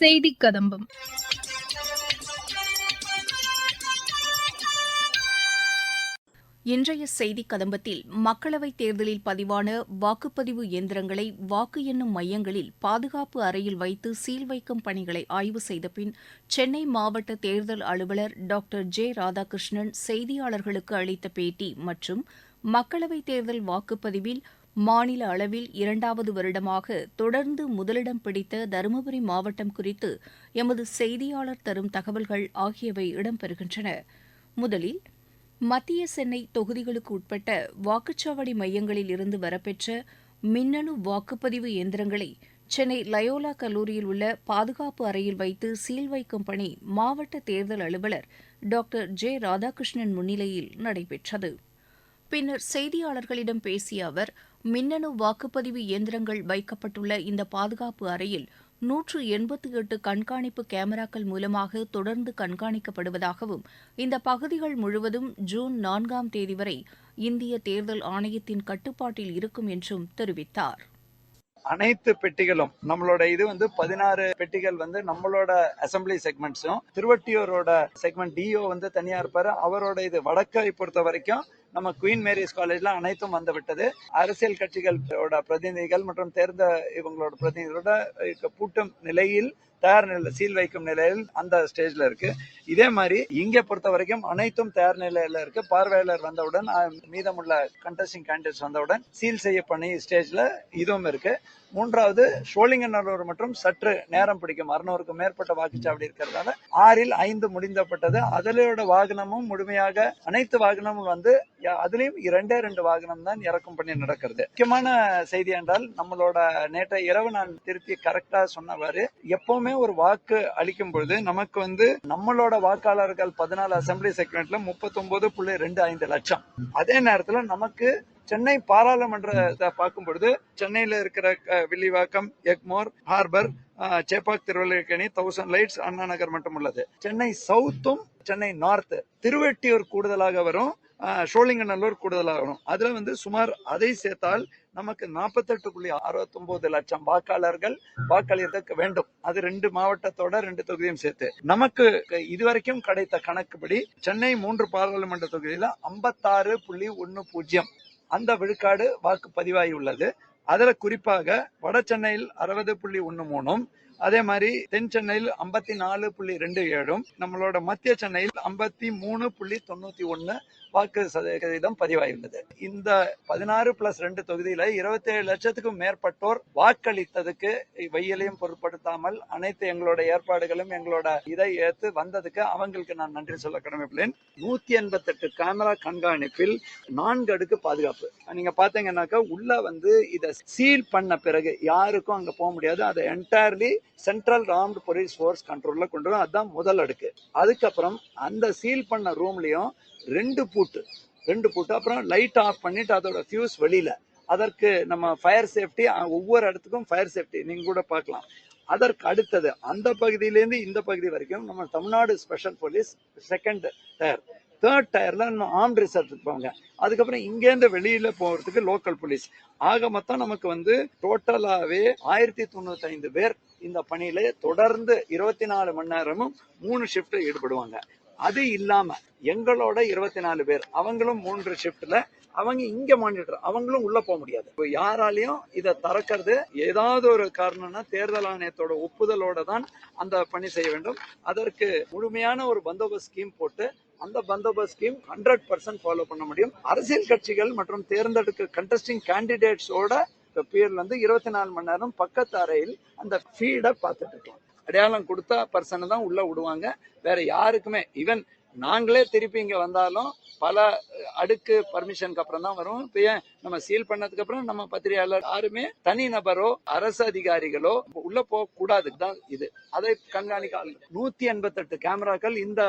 செய்தி கதம்பம். இன்றைய செய்தி கதம்பத்தில் மக்களவைத் தேர்தலில் பதிவான வாக்குப்பதிவு இயந்திரங்களை வாக்கு எண்ணும் மையங்களில் பாதுகாப்பு அறையில் வைத்து சீல் வைக்கும் பணிகளை ஆய்வு செய்த பின் சென்னை மாவட்ட தேர்தல் அலுவலர் டாக்டர் ஜே ராதாகிருஷ்ணன் செய்தியாளர்களுக்கு அளித்த பேட்டி மற்றும் மக்களவைத் தேர்தல் வாக்குப்பதிவில் மாநில அளவில் இரண்டாவது வருடமாக தொடர்ந்து முதலிடம் பிடித்த தருமபுரி மாவட்டம் குறித்து எமது செய்தியாளர் தரும் தகவல்கள் ஆகியவை இடம்பெறுகின்றன. முதலில் மத்திய சென்னை தொகுதிகளுக்கு உட்பட்ட வாக்குச்சாவடி மையங்களில் இருந்து வரப்பெற்ற மின்னணு வாக்குப்பதிவு இயந்திரங்களை சென்னை லயோலா கல்லூரியில் உள்ள பாதுகாப்பு அறையில் வைத்து சீல் வைக்கும் பணி மாவட்ட தேர்தல் அலுவலர் டாக்டர் ஜே ராதாகிருஷ்ணன் முன்னிலையில் நடைபெற்றது. பின்னர் செய்தியாளர்களிடம் பேசிய அவர் மின்னணு வாக்குப்பதிவு இயந்திரங்கள் வைக்கப்பட்டுள்ள இந்த பாதுகாப்பு அறையில் நூற்று எண்பத்தி எட்டு கண்காணிப்பு கேமராக்கள் மூலமாக தொடர்ந்து கண்காணிக்கப்படுவதாகவும் இந்த பகுதிகள் முழுவதும் ஜூன் நான்காம் தேதி வரை இந்திய தேர்தல் ஆணையத்தின் கட்டுப்பாட்டில் இருக்கும் என்றும் தெரிவித்தார். அனைத்து பெட்டிகளும் நம்மளோட இது வந்து பதினாறு பெட்டிகள் வந்து நம்மளோட அசம்பிளி செக்மெண்ட்ஸும் திருவட்டியூரோட செக்மெண்ட் டிஓ வந்து தனியா இருப்பாரு. அவரோட இது வடக்கை பொறுத்த வரைக்கும் நம்ம குயின் மேரிஸ் காலேஜ்ல அனைத்தும் வந்துவிட்டது. அரசியல் கட்சிகளோட பிரதிநிதிகள் மற்றும் தேர்ந்த இவங்களோட பிரதிநிதிகளோட கூட்டும் நிலையில் தயார் நிலை சீல் வைக்கும் நிலையில் அந்த ஸ்டேஜ்ல இருக்கு. இதே மாதிரி இங்கே பொறுத்த வரைக்கும் அனைத்தும் தயார் நிலையில இருக்கு. பார்வையாளர் வந்தவுடன் மீதமுள்ள கண்டஸ்டிங் கேண்டிடேட்ஸ் வந்தவுடன் சீல் செய்ய பண்ணி ஸ்டேஜ்ல இதுவும் இருக்கு. மூன்றாவது சோழிங்கநல்லூர் மற்றும் சற்று நேரம் பிடிக்கும். அறுநூறுக்கும் மேற்பட்ட வாக்குச்சாவடி இருக்கிறதால ஆறில் ஐந்து முடிந்தப்பட்டது. அதிலோட வாகனமும் முழுமையாக அனைத்து வாகனமும் வந்து அதுலயும் இரண்டே ரெண்டு வாகனம் தான் இறக்கும் பண்ணி நடக்கிறது. முக்கியமான செய்தி என்றால் நம்மளோட நேற்றை இரவு நான் திருப்பி கரெக்டா சொன்னவாறு எப்பவுமே ஒரு வாக்கு அளிக்கும் பொழுது நமக்கு வந்து நம்மளோட வாக்காளர்கள் பதினாலு அசம்பிளி செக்மெண்ட்ல முப்பத்தி ஒன்பது புள்ளி ரெண்டு ஐந்து லட்சம். அதே நேரத்துல நமக்கு சென்னை பாராளுமன்றத்தை பார்க்கும் பொழுது சென்னையில இருக்கிற Villivakkam Egmore harbour Chepauk Thiruvallikeni thousand lights Anna Nagar மட்டும் உள்ளது. சென்னை சவுத்தும் சென்னை நார்த் திருவெட்டியூர் கூடுதலாக வரும். சோழிங்கநல்லூர் கூடுதலாக வரும் அதுல வந்து சுமார் அதை சேர்த்தால் நமக்கு நாற்பத்தெட்டு புள்ளி அறுபத்தி லட்சம் வாக்காளர்கள் வாக்களிக்க வேண்டும். அது ரெண்டு மாவட்டத்தோட ரெண்டு தொகுதியும் சேர்த்து. நமக்கு இதுவரைக்கும் கிடைத்த கணக்குப்படி சென்னை மூன்று பாராளுமன்ற தொகுதியில ஐம்பத்தாறு புள்ளி ஒன்னு பூஜ்ஜியம் அந்த விழுக்காடு வாக்கு பதிவாகி உள்ளது. அதுல குறிப்பாக வட சென்னையில் அறுபது புள்ளி ஒன்னு மூணும் அதே மாதிரி தென் சென்னையில் ஐம்பத்தி நாலு புள்ளி ரெண்டு ஏழும் நம்மளோட மத்திய சென்னையில் ஐம்பத்தி மூணு புள்ளி தொண்ணூத்தி ஒன்னு வாக்கு சதவீதம் பதிவாகியுள்ளது. இந்த பதினாறு பிளஸ் ரெண்டு தொகுதியில இருபத்தி ஏழு லட்சத்துக்கும் மேற்பட்டோர் வாக்களித்ததுக்கு வெயிலையும் பொருட்படுத்தாமல் அனைத்து எங்களோட ஏற்பாடுகளும் எங்களோட இதை ஏற்று வந்ததுக்கு அவங்களுக்கு நான் நன்றி சொல்ல கடமைப்பேன் நூத்தி எண்பத்தி எட்டு கேமரா கண்காணிப்பில் நான்கு அடுக்கு பாதுகாப்பு. நீங்க பாத்தீங்கன்னாக்கா உள்ள வந்து இதை சீல் பண்ண பிறகு யாருக்கும் அங்க போக முடியாது. அதை entirely central armed police force கண்ட்ரோல்ல கொண்டு வரும். அதுதான் முதல் அடுக்கு. அதுக்கப்புறம் அந்த சீல் பண்ண ரூம்லயும் ரெண்டு பூட்டு ரெண்டு போட்டு அப்புறம் லைட் ஆஃப் பண்ணிட்டு அதோட ஃபியூஸ் வெளியில. அதற்கு நம்ம ஃபயர் சேஃப்டி ஒவ்வொரு இடத்துக்கும் ஃபயர் சேஃப்டி நீங்க கூட பார்க்கலாம். அதற்கு அடுத்தது அந்த பகுதியிலேருந்து இந்த பகுதி வரைக்கும் நம்ம Tamil Nadu special police second tier third டயர்ல நம்ம ஆர்ம் ரிசர்ச் இருப்பாங்க அதுக்கப்புறம் இங்கேருந்து வெளியில போறதுக்கு லோக்கல் போலீஸ் ஆக மொத்தம் நமக்கு வந்து டோட்டலாவே ஆயிரத்தி தொண்ணூத்தி ஐந்து பேர் இந்த பணியில தொடர்ந்து இருபத்தி நாலு மணி நேரமும் மூணு ஷிஃப்ட் ஈடுபடுவாங்க. அது இல்லாம எங்களோட இருபத்தி நாலு பேர் அவங்களும் மூன்று ஷிப்ட்ல அவங்க இங்க மானிட்டர் அவங்களும் உள்ள போக முடியாது. இப்போ யாராலையும் இதை திறக்கிறது ஏதாவது ஒரு காரணம்னா தேர்தல் ஆணையத்தோட ஒப்புதலோட தான் அந்த பணி செய்ய வேண்டும். அதற்கு முழுமையான ஒரு பந்தோபஸ்த் ஸ்கீம் போட்டு அந்த bandobast scheme hundred percent follow பண்ண முடியும். அரசியல் கட்சிகள் மற்றும் தேர்ந்தெடுக்க கண்டஸ்டிங் கேண்டிடேட்ஸோட பேர்ல இருந்து இருபத்தி நாலு மணி நேரம் பக்கத்து அறையில் அந்த ஃபீடை பார்த்துட்டு இருக்கலாம். அடையாளம் கொடுத்தா பர்சனை தான் உள்ள விடுவாங்க. வேற யாருக்குமே ஈவன் நாங்களே திருப்பி இங்க வந்தாலும் பல அடுக்கு பர்மிஷனுக்கு அப்புறம் தான் வரும். இப்ப ஏன் நம்ம சீல் பண்ணதுக்கு அப்புறம் நம்ம பத்திரிகையாளர் யாருமே தனி நபரோ அரசு அதிகாரிகளோ உள்ள போக கூடாது. தான் இது. அதை கண்காணிக்க நூத்தி எண்பத்தி எட்டு கேமராக்கள் இந்த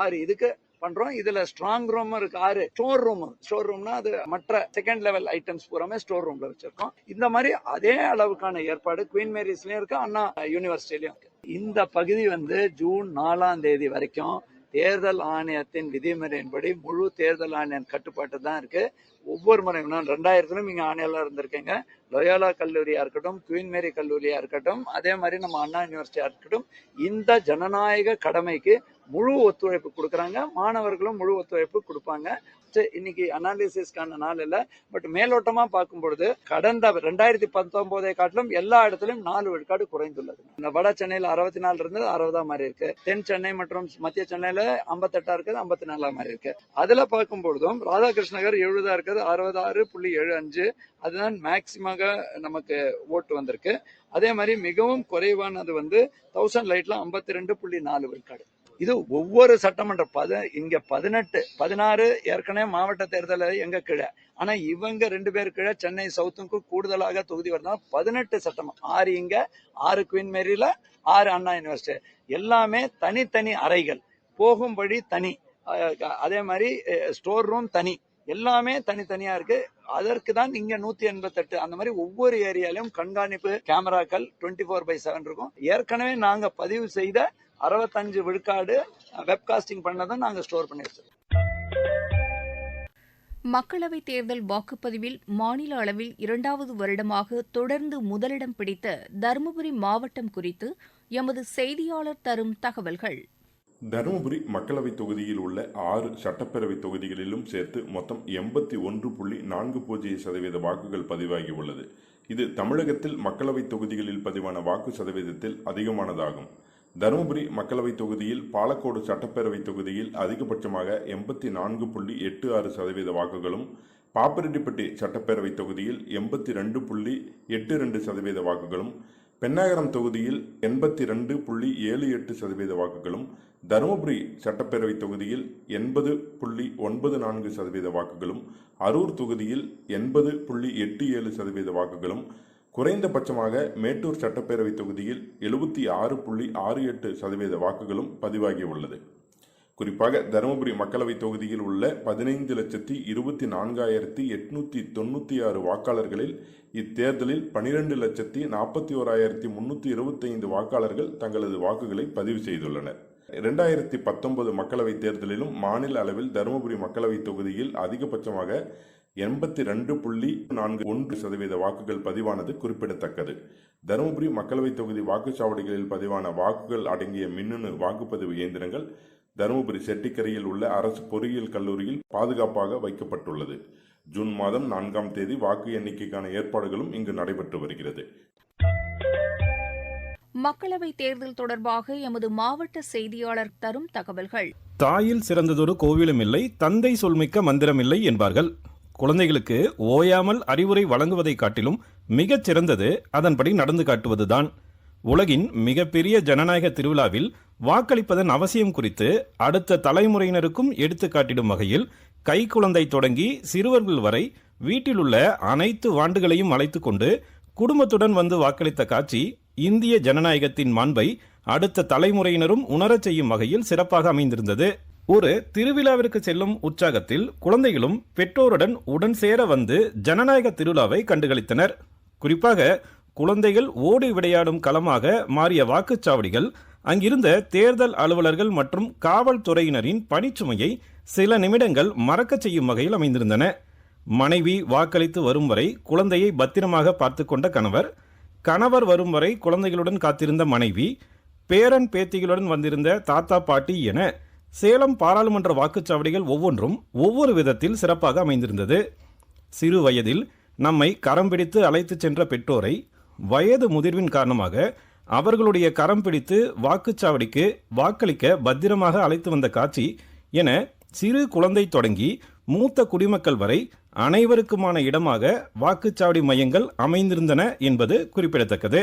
ஆறு இதுக்கு பண்றோம். இதுல ஸ்ட்ராங் ரூம் இருக்கு. ஆறு ஸ்டோர் ரூம் ஸ்டோர் ரூம்னா அது மற்ற செகண்ட் லெவல் ஐட்டம்ஸ் பூராமே ஸ்டோர் ரூம்ல வச்சிருக்கோம். இந்த மாதிரி அதே அளவுக்கான ஏற்பாடு குவீன் மேரிஸ்லயும் இருக்கு அண்ணா யூனிவர்சிட்டிலயும் இருக்கு. இந்த பகுதி வந்து ஜூன் நாலாம் தேதி வரைக்கும் தேர்தல் ஆணையத்தின் விதிமுறையின்படி முழு தேர்தல் ஆணையம் கட்டுப்பாட்டு தான் இருக்கு. ஒவ்வொரு முறையும் நான் ரெண்டாயிரத்திலும் இங்க ஆணையாளர் இருந்திருக்கேங்க. லொயோலா கல்லூரியா இருக்கட்டும் குயின் மேரி கல்லூரியா இருக்கட்டும் அதே மாதிரி நம்ம அண்ணா யூனிவர்சிட்டியா இருக்கட்டும் இந்த ஜனநாயக கடமைக்கு முழு ஒத்துழைப்பு கொடுக்குறாங்க. மாணவர்களும் முழு ஒத்துழைப்பு கொடுப்பாங்க. சரி, இன்னைக்கு அனாலிசிஸ்க்கான நாள் இல்லை. பட் மேலோட்டமா பார்க்கும் பொழுது கடந்த ரெண்டாயிரத்தி பத்தொன்பதை காட்டிலும் எல்லா இடத்துலயும் நாலு விழுக்காடு குறைந்துள்ளது. இந்த வட சென்னையில் அறுபத்தி நாலு இருந்தது அறுபதா மாதிரி இருக்கு. தென் சென்னை மற்றும் மத்திய சென்னையில ஐம்பத்தெட்டா இருக்குது ஐம்பத்தி நாலா மாதிரி இருக்கு. அதுல பார்க்கும் பொழுதும் ராதாகிருஷ்ண நகர் எழுபதா இருக்குது அறுபதாறு புள்ளி ஏழு அஞ்சு. அதுதான் மேக்சிமாக நமக்கு ஓட்டு வந்திருக்கு. அதே மாதிரி மிகவும் குறைவானது வந்து தௌசண்ட் லைட்ல ஐம்பத்தி ரெண்டு புள்ளி நாலு விழுக்காடு. இது ஒவ்வொரு சட்டமன்ற பத இங்க பதினெட்டு பதினாறு ஏற்கனவே மாவட்ட தேர்தல் எங்க கீழே. ஆனா இவங்க ரெண்டு பேர் கீழே சென்னை சவுத்துக்கும் கூடுதலாக தொகுதி வருதா பதினெட்டு சட்டம். ஆறு இங்க ஆறு குயின் மேரியில ஆறு அண்ணா யூனிவர்சிட்டி. எல்லாமே தனித்தனி அறைகள். போகும்படி தனி. அதே மாதிரி ஸ்டோர் ரூம் தனி. எல்லாமே தனித்தனியா இருக்கு. அதற்கு தான் இங்க நூத்தி எண்பத்தெட்டு. அந்த மாதிரி ஒவ்வொரு ஏரியாலையும் கண்காணிப்பு கேமராக்கள் டுவெண்ட்டி ஃபோர் பை செவன் இருக்கும். ஏற்கனவே நாங்க பதிவு செய்த அறுபத்தஞ்சு விழுக்காடு வெப்காஸ்டிங் பண்ணதை நாங்க ஸ்டோர் பண்ணி வச்சிருக்கோம் மக்களவைத் தேர்தல் வாக்குப்பதிவில் மாநில அளவில் இரண்டாவது வருடமாக தொடர்ந்து முதலிடம் பிடித்த தருமபுரி மாவட்டம் குறித்து எமது செய்தியாளர் தரும் தகவல்கள். தருமபுரி மக்களவைத் தொகுதியில் உள்ள ஆறு சட்டப்பேரவை தொகுதிகளிலும் சேர்த்து மொத்தம் எண்பத்தி ஒன்று புள்ளி நான்கு பூஜ்ஜிய சதவீத வாக்குகள் பதிவாகி உள்ளது இது தமிழகத்தில் மக்களவைத் தொகுதிகளில் பதிவான வாக்கு சதவீதத்தில் அதிகமானதாகும். தருமபுரி மக்களவைத் தொகுதியில் பாலக்கோடு சட்டப்பேரவை தொகுதியில் அதிகபட்சமாக எண்பத்தி நான்கு புள்ளி எட்டு ஆறு சதவீத வாக்குகளும் பாப்பிரெட்டிப்பட்டி சட்டப்பேரவை தொகுதியில் எண்பத்தி ரெண்டு புள்ளி எட்டு ரெண்டு சதவீத வாக்குகளும் பெண்ணாகரம் தொகுதியில் எண்பத்தி ரெண்டு புள்ளி ஏழு எட்டு சதவீத வாக்குகளும் தருமபுரி சட்டப்பேரவை தொகுதியில் எண்பது புள்ளி ஒன்பது நான்கு சதவீத வாக்குகளும் அரூர் தொகுதியில் எண்பது புள்ளி எட்டு ஏழு சதவீத வாக்குகளும் குறைந்தபட்சமாக மேட்டூர் சட்டப்பேரவை தொகுதியில் எழுபத்தி ஆறு புள்ளி ஆறு எட்டு சதவீத வாக்குகளும் பதிவாகியுள்ளது குறிப்பாக தருமபுரி மக்களவைத் தொகுதியில் உள்ள பதினைந்து லட்சத்தி இருபத்தி நான்காயிரத்தி எட்நூத்தி தொண்ணூற்றி ஆறு வாக்காளர்களில் இத்தேர்தலில் பனிரெண்டு லட்சத்தி நாற்பத்தி ஓராயிரத்தி முன்னூற்றி இருபத்தைந்து வாக்காளர்கள் தங்களது வாக்குகளை பதிவு செய்துள்ளனர். இரண்டாயிரத்தி பத்தொன்பது மக்களவைத் தேர்தலிலும் மாநில அளவில் தருமபுரி மக்களவைத் தொகுதியில் அதிகபட்சமாக எண்பத்தி ரெண்டு புள்ளி நான்கு ஒன்று சதவீத வாக்குகள் பதிவானது குறிப்பிடத்தக்கது. தருமபுரி மக்களவைத் தொகுதி வாக்குச்சாவடிகளில் பதிவான வாக்குகள் அடங்கிய மின்னணு வாக்குப்பதிவு இயந்திரங்கள் தருமபுரி செட்டிக்கரையில் உள்ள அரசு பொறியியல் கல்லூரியில் பாதுகாப்பாக வைக்கப்பட்டுள்ளது. ஜூன் மாதம் நான்காம் தேதி வாக்கு எண்ணிக்கைக்கான ஏற்பாடுகளும் இங்கு நடைபெற்று வருகிறது. மக்களவைத் தேர்தல் தொடர்பாக எமது மாவட்ட செய்தியாளர் தரும் தகவல்கள். தாயில் சிறந்ததொரு கோவிலும் இல்லை தந்தை சொல்மிக்க மந்திரமில்லை என்பார்கள். குழந்தைகளுக்கு ஓயாமல் அறிவுரை வழங்குவதைக் காட்டிலும் மிகச் சிறந்தது அதன்படி நடந்து காட்டுவதுதான். உலகின் மிகப்பெரிய ஜனநாயக திருவிழாவில் வாக்களிப்பதன் அவசியம் குறித்து அடுத்த தலைமுறையினருக்கும் எடுத்துக்காட்டிடும் வகையில் கைக்குழந்தை தொடங்கி சிறுவர்கள் வரை வீட்டிலுள்ள அனைத்து வாண்டுகளையும் அழைத்து கொண்டு குடும்பத்துடன் வந்து வாக்களித்த காட்சி இந்திய ஜனநாயகத்தின் மாண்பை அடுத்த தலைமுறையினரும் உணரச் செய்யும் வகையில் சிறப்பாக அமைந்திருந்தது. ஒரு திருவிழாவிற்கு செல்லும் உற்சாகத்தில் குழந்தைகளும் பெற்றோருடன் உடன் சேர வந்து ஜனநாயக திருவிழாவை கண்டுகளித்தனர். குறிப்பாக குழந்தைகள் ஓடி விளையாடும் களமாக மாறிய வாக்குச்சாவடிகள் அங்கிருந்த தேர்தல் அலுவலர்கள் மற்றும் காவல்துறையினரின் பணிச்சுமையை சில நிமிடங்கள் மறக்கச் செய்யும் வகையில் அமைந்திருந்தன. மனைவி வாக்களித்து வரும் வரை குழந்தையை பத்திரமாக பார்த்து கொண்ட கணவர் கணவர் வரும் வரை குழந்தைகளுடன் காத்திருந்த மனைவி பேரன் பேத்திகளுடன் வந்திருந்த தாத்தா பாட்டி என சேலம் பாராளுமன்ற வாக்குச்சாவடிகள் ஒவ்வொன்றும் ஒவ்வொரு விதத்தில் சிறப்பாக அமைந்திருந்தது. சிறு வயதில் நம்மை கரம் பிடித்து அழைத்துச் சென்ற பெற்றோரை வயது முதிர்வின் காரணமாக அவர்களுடைய கரம் பிடித்து வாக்குச்சாவடிக்கு வாக்களிக்க பத்திரமாக அழைத்து வந்த காட்சி என சிறு குழந்தை தொடங்கி மூத்த குடிமக்கள் வரை அனைவருக்குமான இடமாக வாக்குச்சாவடி மையங்கள் அமைந்திருந்தன என்பது குறிப்பிடத்தக்கது.